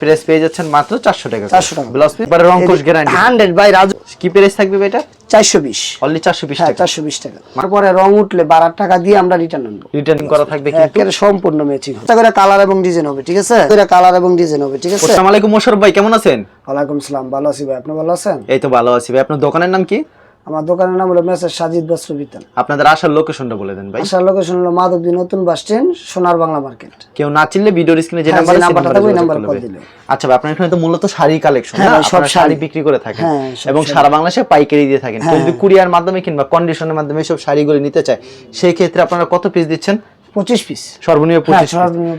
Press পেয়ে যাচ্ছেন মাত্র চারশো টাকা 400 টাকা। ব্লাউজ পিস এবারে রংকোশ গ্যারান্টি হান্ড্রেড বাই রাজু কি প্রেস থাকবে এটা? চারশো বিশ। অনলি চারশো বিশ হ্যাঁ টাকা। চারশো বিশ টাকা। তারপরে রং উঠলে বারো টাকা দিয়ে আমরা রিটার্ন আনব। রিটার্নিং করা থাকবে কিন্তু। একেবারে সম্পূর্ণ ম্যাচিং হবে। করে কালার এবং ডিজাইন হবে ঠিক আছে? করে কালার এবং ডিজাইন হবে ঠিক আছে? আসসালামু আলাইকুম মোশারফ ভাই কেমন আছেন? ওয়ালাইকুম সালাম ভালো আছি ভাই। আপনি ভালো আছেন? এই তো ভালো আছি ভাই। আপনার দোকানের নাম কি? আমার দোকানের নাম হলো মেসের সাজিদ বস্ত্র বিতান আপনাদের আসার লোকেশনটা বলে দেন ভাই। আসার লোকেশন হলো মাধবদী নতুন বাস স্ট্যান্ড সোনার বাংলা মার্কেট। কেউ না চিনলে ভিডিওর স্ক্রিনে যে হ্যাঁ, নাম্বার যে আছে নাম্বারটা ওই নাম্বারে কল দিলে। আচ্ছা ভাই আপনার এখানে তো মূলত শাড়ি কালেকশন হ্যাঁ, সব শাড়ি। বিক্রি করে থাকেন হ্যাঁ, এবং সারা বাংলাদেশে পাইকারি দিয়ে থাকেন। কেউ যদি কুরিয়ার মাধ্যমে কিংবা কন্ডিশনের মাধ্যমে সব শাড়িগুলো নিতে চায় সেই ক্ষেত্রে আপনারা কত পিস দিচ্ছেন? পঁচিশ পিস সর্বনিম্ন হ্যাঁ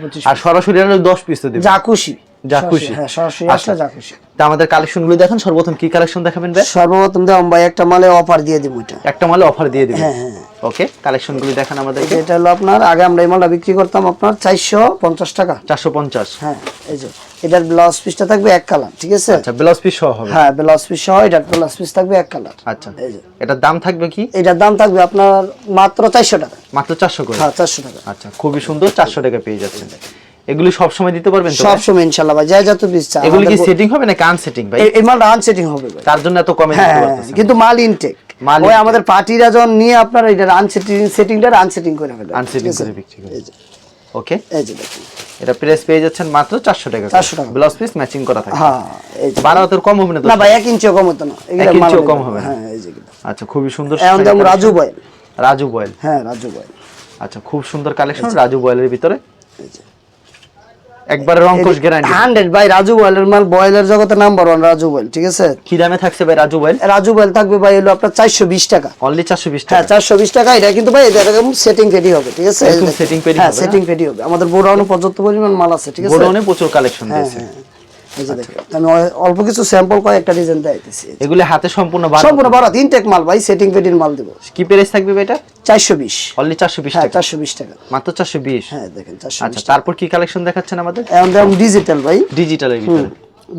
পঁচিশ আর সরাসরি দশ পিস তো দিবেন। যা খুশি যা খুশি। হ্যাঁ সরাসরি আচ্ছা। আসলে যা খুশি তা আমাদের কালেকশনগুলো দেখেন সর্বপ্রথম কি কালেকশন দেখাবেন ভাই? সর্বপ্রথম দাম ভাই একটা মালে অফার দিয়ে দিব এটা। একটা মালে অফার দিয়ে দিবেন? হ্যাঁ, হ্যাঁ। ওকে কালেকশনগুলো দেখান আমাদেরকে। এটা হলো আপনার আগে আমরা এই মালটা বিক্রি করতাম আপনার চারশো পঞ্চাশ টাকা। চারশো পঞ্চাশ। হ্যাঁ এই যে এটার ব্লাউজ পিসটা থাকবে এক কালার ঠিক আছে? আচ্ছা ব্লাউজ পিস সহ হবে। হ্যাঁ ব্লাউজ পিস সহ এটার ব্লাউজ পিস থাকবে এক কালার আচ্ছা এই যে। এটার দাম থাকবে কি? এটার দাম থাকবে আপনার মাত্র চারশো টাকা। মাত্র চারশো করে? হ্যাঁ চারশো টাকা। আচ্ছা খুবই সুন্দর চারশো টাকা পেয়ে যাচ্ছেন। এগুলি সব সময় দিতে পারবেন তো সব সময় ইনশাল্লাহ ভাই যাই যত পিস চাই এগুলি কি সেটিং হবে নাকি আনসেটিং ভাই? এই- এই মালটা আনসেটিং হবে ভাই। তার জন্য এত কমে দিতে হ্যাঁ, পারতেছেন। কিন্তু মাল ইনটেক মাল ওই আমাদের পার্টিরা যখন নিয়ে আপনার এটা আনসেটিং সেটিংটা আনসেটিং করে ফেলে আনসেটিং ঠিক আছে? করে বিক্রি করে। এই ওকে এই যে দেখুন। এটা প্রেস পেয়ে যাচ্ছেন মাত্র চারশো টাকা 400 টাকা। ব্লাউজ পিস ম্যাচিং করা থাকে। হ্যাঁ এই যে। বারো হাতের কম হবে না না ভাই এক ইঞ্চিও কম হতো না। এগুলা এক ইঞ্চিও মাল কম হবে হ্যাঁ এই যে। আচ্ছা খুবই সুন্দর এখন দাম রাজু। বয়েল। রাজু বয়েল। হ্যাঁ রাজু বয়েল। আচ্ছা খুব সুন্দর কালেকশন রাজু বয়েলের ভিতরে। এই যে। একবারে রংকোশ গ্যারান্টি হান্ড্রেড ভাই রাজু বয়েলের মাল বয়েলের জগতে নাম্বার ওয়ান রাজু বয়েল ঠিক আছে? কি দামে থাকছে ভাই রাজু বয়েল রাজু বয়েল থাকবে ভাই হলো আপনার চারশো বিশ টাকা। অনলি চারশো বিশ হ্যাঁ টাকা। চারশো বিশ টাকা এটা কিন্তু ভাই এটা সেটিং পেডি হবে ঠিক আছে? সেটিং রেডি হ্যাঁ সেটিং রেডি হবে। আমাদের বোরাউনে পর্যাপ্ত পরিমাণ মাল আছে ঠিক আছে? বোরাউনে প্রচুর কালেকশন রয়েছে। হ্যাঁ। এই যে দেখেন আমি অল্প কিছু স্যাম্পল কয়েকটা ডিজাইন দেখাইতেছি এগুলি হাতে সম্পূর্ণ বার সম্পূর্ণ বারাত ইনটেক মাল ভাই সেটিং পেডির মাল দেবো। কি প্রাইস থাকবে এটা? চারশো বিশ। অনলি চারশো বিশ হ্যাঁ টাকা। চারশো বিশ টাকা। মাত্র চারশো বিশ? হ্যাঁ দেখেন চারশো আচ্ছা তারপর কি কালেকশন দেখাচ্ছেন আমাদের? এখন দেখুন ডিজিটাল ভাই। ডিজিটালের ভিতরে।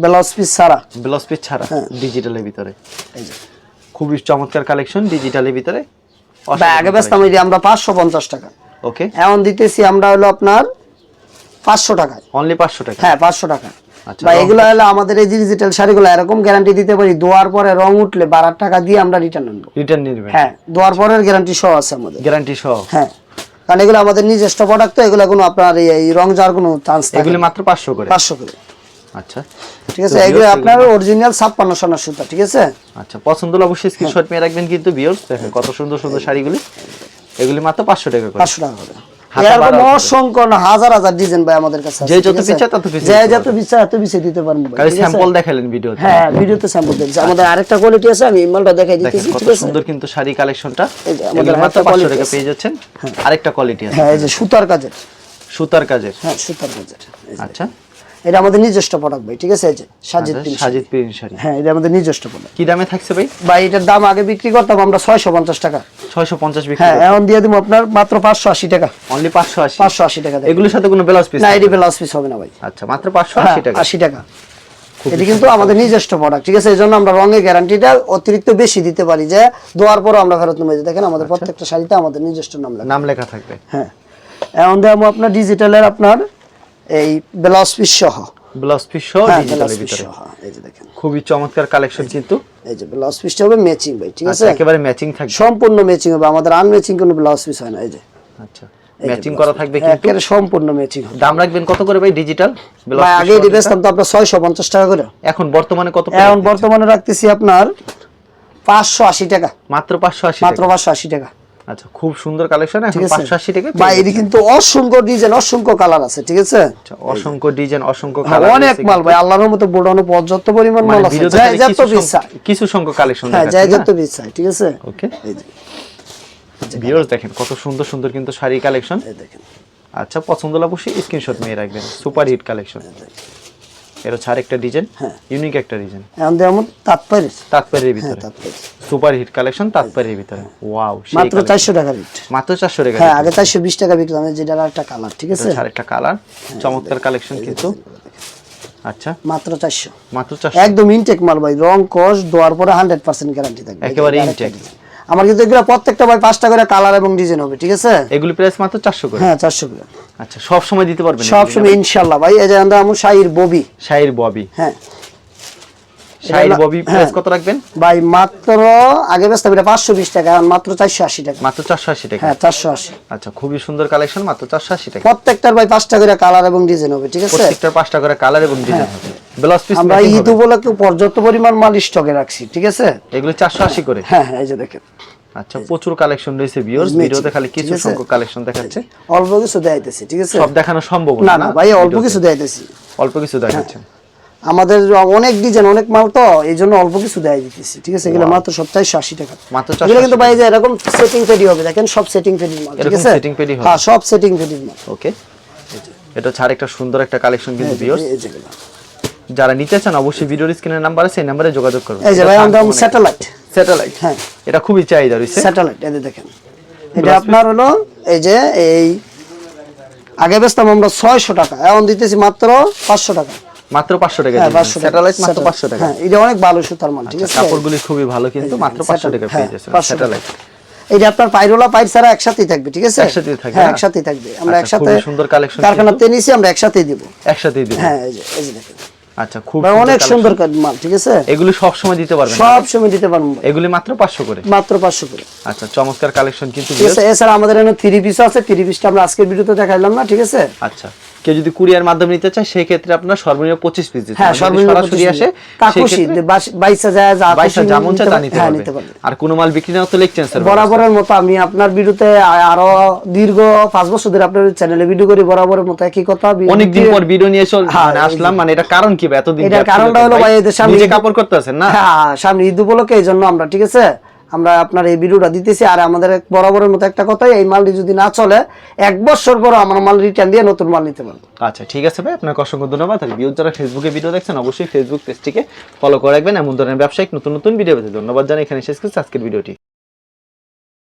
ব্লাউজ পিস সারা ব্লাউজ পিস ছাড়া হ্যাঁ। ডিজিটালের ভিতরে। এই যে। খুবই চমৎকার কালেকশন ডিজিটালের ভিতরে। ভাই আগে ব্যস্ত আমি আমরা পাঁচশো পঞ্চাশ টাকা। ওকে এখন দিতেছি আমরা হলো আপনার পাঁচশো টাকায়। অনলি পাঁচশো টাকা। হ্যাঁ পাঁচশো টাকা। আচ্ছা, বা এগুলো হলো আমাদের এই ডিজিটাল শাড়িগুলো এরকম গ্যারান্টি দিতে পারি দোয়ার পরে রং উঠলে বারার টাকা দিয়ে আমরা রিটার্ন আনব। রিটার্ন নিবেন। হ্যাঁ দোয়ার পরের গ্যারান্টি সহ আছে আমাদের। গ্যারান্টি সহ? হ্যাঁ কারণ এগুলো আমাদের নিজস্ব প্রোডাক্ট তো এগুলো কোনো আপনার এই- রং যাওয়ার কোনো চান্স থাকে এগুলি। মাত্র পাঁচশো করে? পাঁচশো করে। আচ্ছা। ঠিক আছে এগুলো আপনার অরিজিনাল ছাপ্পান্ন সোনার সুতা ঠিক আছে? আচ্ছা পছন্দ হলে অবশ্যই স্ক্রিনশট নিয়ে রাখবেন কিন্তু বিয়র্স দেখেন কত সুন্দর সুন্দর শাড়িগুলি। এগুলি মাত্র পাঁচশো টাকা করে। পাঁচশো টাকা করে। এরকম অসংখ্য হাজার হাজার ডিজাইন ভাই আমাদের কাছে যে যত আছে? তত যে যত পিচ্ছা এত পিছিয়ে দিতে পারব ভাই, খালি ঠিক আছে? স্যাম্পল দেখালেন ভিডিওতে। হ্যাঁ ভিডিওতে স্যাম্পল দিচ্ছি আমাদের আরেকটা কোয়ালিটি আছে আমি মালটা দেখাই দিতেছি ঠিক আছে? সুন্দর কিন্তু শাড়ি কালেকশনটা আমাদের মাত্র হাতে পাঁচশো quality টাকা পেয়ে যাচ্ছেন। আরেকটা কোয়ালিটি আছে। হ্যাঁ এই যে সুতার কাজের। সুতার কাজের। হ্যাঁ সুতার কাজের। আচ্ছা। এটা আমাদের নিজস্ব প্রোডাক্ট ভাই ঠিক আছে? এই যে সাজিদ সাজিদ প্রিন্ট শাড়ি। হ্যাঁ এটা আমাদের নিজস্ব প্রোডাক্ট কি দামে থাকছে ভাই? ভাই এটার দাম আগে বিক্রি করতাম আমরা ছয়শো পঞ্চাশ টাকা। ছয়শো পঞ্চাশ বিক্রি হ্যাঁ এখন দিয়ে দিব আপনার মাত্র পাঁচশো আশি টাকা। অনলি টাকা এগুলোর সাথে কোনো ব্লাউজ পিস না এটি ব্লাউজ পিস হবে না ভাই। আচ্ছা মাত্র হ্যাঁ, আশি টাকা। আশি টাকা। এটি কিন্তু আমাদের নিজস্ব প্রোডাক্ট ঠিক আছে? এই জন্য আমরা রঙের গ্যারান্টিটা অতিরিক্ত বেশি দিতে পারি যে দোয়ার পরও আমরা ফেরত দেখেন আচ্ছা। আমাদের প্রত্যেকটা শাড়িতে আমাদের নিজস্ব নাম লেখা। নাম লেখা থাকবে। হ্যাঁ। এখন দেবো আপনার ডিজিটালের আপনার এই ব্লাউজ পিস সহ। ব্লাউজ পিস সহ হ্যাঁ ডিজিটালের ভিতরে। এই যে দেখেন। খুবই চমৎকার কালেকশন কিন্তু। এই যে ব্লাউজ পিসটা হবে ম্যাচিং ভাই ঠিক আছে? আচ্ছা একেবারে ম্যাচিং থাকবে। সম্পূর্ণ ম্যাচিং হবে আমাদের আনম্যাচিং কোনো ব্লাউজ পিস হয় না এই যে। আচ্ছা ম্যাচিং করা থাকবে কিন্তু। একেবারে সম্পূর্ণ ম্যাচিং হবে। দাম রাখবেন কত করে ভাই ডিজিটাল ভাই আগে এটি তো আপনার ছয়শো পঞ্চাশ টাকা করে। এখন বর্তমানে কত এখন বর্তমানে রাখতেছি আপনার পাঁচশো আশি টাকা। মাত্র পাঁচশো আশি মাত্র টাকা। পাঁচশো আশি টাকা। আচ্ছা খুব সুন্দর কালেকশন এখন ঠিক আছে। পাঁচশো আশি টাকা ভাই এটি কিন্তু অসংখ্য ডিজাইন অসংখ্য কালার আছে ঠিক আছে? আচ্ছা, অসংখ্য ডিজাইন অসংখ্য হ্যাঁ, কালার অনেক মাল ভাই আল্লাহর মতো বোর্ডানো পর্যাপ্ত পরিমাণ মাল আছে। যাই যত পিস কিছু সংখ্যক কালেকশন হ্যাঁ যাই যত পিস ঠিক আছে? ওকে ভিউয়ার্স দেখেন কত সুন্দর সুন্দর কিন্তু শাড়ি কালেকশন দেখেন। আচ্ছা পছন্দ অবশ্যই স্ক্রিনশট নিয়ে রাখবেন। সুপার হিট কালেকশন এর হচ্ছে আরেকটা ডিজাইন হ্যাঁ। ইউনিক একটা ডিজাইন এখন যেমন তাৎপর্য তাৎপর্যের হ্যাঁ ভিতরে। সুপার হিট কালেকশন তাৎপর্যের ভিতরে। ওয়াও মাত্র চারশো টাকা রেট। মাত্র চারশো টাকা হ্যাঁ আগে চারশো বিশ টাকা বিক্রি আমি যেটা একটা কালার ঠিক আছে? এটা হচ্ছে আরেকটা কালার চমৎকার কালেকশন কিন্তু। আচ্ছা। মাত্র চারশো। মাত্র চারশো। একদম ইনটেক মাল ভাই রং কস দেওয়ার পরে হান্ড্রেড পার্সেন্ট গ্যারান্টি থাকবে। একেবারে design। আমার কিন্তু এগুলো প্রত্যেকটা ভাই পাঁচটা করে কালার এবং ডিজাইন হবে ঠিক আছে? এগুলো প্রাইস মাত্র চারশো করে? হ্যাঁ চারশো করে। আচ্ছা সব সময় দিতে পারবেন সব সময় ইনশাল্লাহ ভাই এই যে আমরা আমার শাহির ববি। শাহির ববি। হ্যাঁ। শাহির এটা- ববি হ্যাঁ। প্রাইস কত রাখবেন? ভাই মাত্র আগে বেচতাম এটা পাঁচশো বিশ টাকা এখন মাত্র চারশো আশি টাকা। মাত্র চারশো আশি টাকা? হ্যাঁ চারশো আশি। আচ্ছা খুবই সুন্দর কালেকশন মাত্র চারশো আশি টাকা। প্রত্যেকটার ভাই পাঁচটা করে কালার এবং ডিজাইন হবে ঠিক আছে? প্রত্যেকটার পাঁচটা করে কালার এবং ডিজাইন হবে। ব্লাউজ পিস হ্যাঁ। আমরা ঈদ উপলক্ষে পর্যাপ্ত পরিমাণ মাল স্টকে রাখছি ঠিক আছে? এগুলো চারশো আশি করে? হ্যাঁ হ্যাঁ এই যে দেখেন। আচ্ছা প্রচুর কালেকশন রয়েছে ভিউয়ার্স ভিডিওতে খালি কিছু সংখ্যক কালেকশন দেখাচ্ছে। অল্প কিছু দেখাইতেছি ঠিক আছে? সব দেখানো সম্ভব না না ভাই অল্প কিছু দেখাইতেছি। অল্প কিছু দেখাচ্ছে। আমাদের অনেক ডিজাইন অনেক মাল তো এই জন্য অল্প কিছু দেয় দিতেছি ঠিক আছে? এগুলো মাত্র সব চারশো আশি টাকা। মাত্র এগুলো কিন্তু ভাই এই যে এরকম সেটিং ফেডি হবে দেখেন সব সেটিং ফেডি মাল ঠিক আছে? ফেডি হবে? হ্যাঁ সব সেটিং ফেডি মাল। ওকে এটা ছাড় একটা সুন্দর একটা কালেকশন কিন্তু ভিউয়ার্স যেগুলো। যারা নিতে চান অবশ্যই ভিডিওর স্ক্রিনের নাম্বার আছে এই নাম্বারে যোগাযোগ করুন। এই যে ভাই আমরা স্যাটেলাইট স্যাটেলাইট হ্যাঁ। এটা খুবই চাহিদা রয়েছে। স্যাটেলাইট এই দেখেন। এটা আপনার হলো এই যে এই আগে বেচতাম আমরা ছয়শো টাকা এখন দিতেছি মাত্র পাঁচশো টাকা। মাত্র পাঁচশো টাকা হ্যাঁ স্যাটেলাইট মাত্র Satellite। পাঁচশো টাকা। হ্যাঁ এটা অনেক ভালো সুতার মাল ঠিক আছে? কাপড়গুলি খুবই ভালো কিন্তু মাত্র পাঁচশো টাকা পেয়ে হ্যাঁ, যাচ্ছে 500 টাকা। স্যাটেলাইট এটা আপনার পাইরোলা পাইর ছাড়া একসাথেই থাকবে ঠিক আছে? একসাথেই থাকবে, হ্যাঁ একসাথেই থাকবে। আমরা আচ্ছা, একসাথে সুন্দর কারখানাতে নিয়েছি আমরা একসাথেই দিব। একসাথেই দিব। হ্যাঁ এই যে এই যে দেখেন। আচ্ছা খুব অনেক সুন্দর মাল ঠিক আছে? এগুলি সব সময় দিতে পারবেন সব সময় দিতে পারব। এগুলি মাত্র পাঁচশো করে? মাত্র পাঁচশো করে। আচ্ছা চমৎকার কালেকশন কিন্তু ঠিক আছে এছাড়া আমাদের এখানে থ্রি পিস আছে। থ্রি পিসটা আমরা আজকের ভিডিওতে দেখাইলাম না ঠিক আছে? আচ্ছা। কেউ যদি কুরিয়ার মাধ্যমে নিতে চায় সেই ক্ষেত্রে আপনার সর্বনিম্ন পঁচিশ পিস দিতে হ্যাঁ হবে। সর্বনিম্ন সরাসরি আসে কাকুশি যেমন নিতে হ্যাঁ, পারবে। আর কোনো মাল বিক্রি না তো এক্সচেঞ্জের বরাবরের মতো আমি আপনার ভিডিওতে আরও দীর্ঘ পাঁচ বছর ধরে আপনার চ্যানেলে ভিডিও করি বরাবরের মতো একই কথা। অনেকদিন পর ভিডিও নিয়ে চল হ্যাঁ, মানে আসলাম মানে এটা কারণ কি এতদিন এটার কারণটা হলো ভাই? এদের সামনে কাপড় করতে আছেন না? হ্যাঁ সামনে ঈদ উপলক্ষে এই জন্য আমরা ঠিক আছে? আমরা আপনার এই ভিডিওটা দিতেছি, আর আমাদের বরাবরের মতো একটা কথাই এই মালটি যদি না চলে, এক বছর পর আমার মাল রিটার্ন দিয়ে নতুন মাল নিতে পারব। আচ্ছা ঠিক আছে ভাই, আপনাকে অসংখ্য ধন্যবাদ। আর ভিউ যারা ফেসবুকে ভিডিও দেখছেন, অবশ্যই ফেসবুক পেজটিকে ফলো করে রাখবেন। এমন ধরনের ব্যবসায়িক নতুন নতুন ভিডিও পেতে ধন্যবাদ জানাই। এখানে শেষ করছি আজকের ভিডিওটি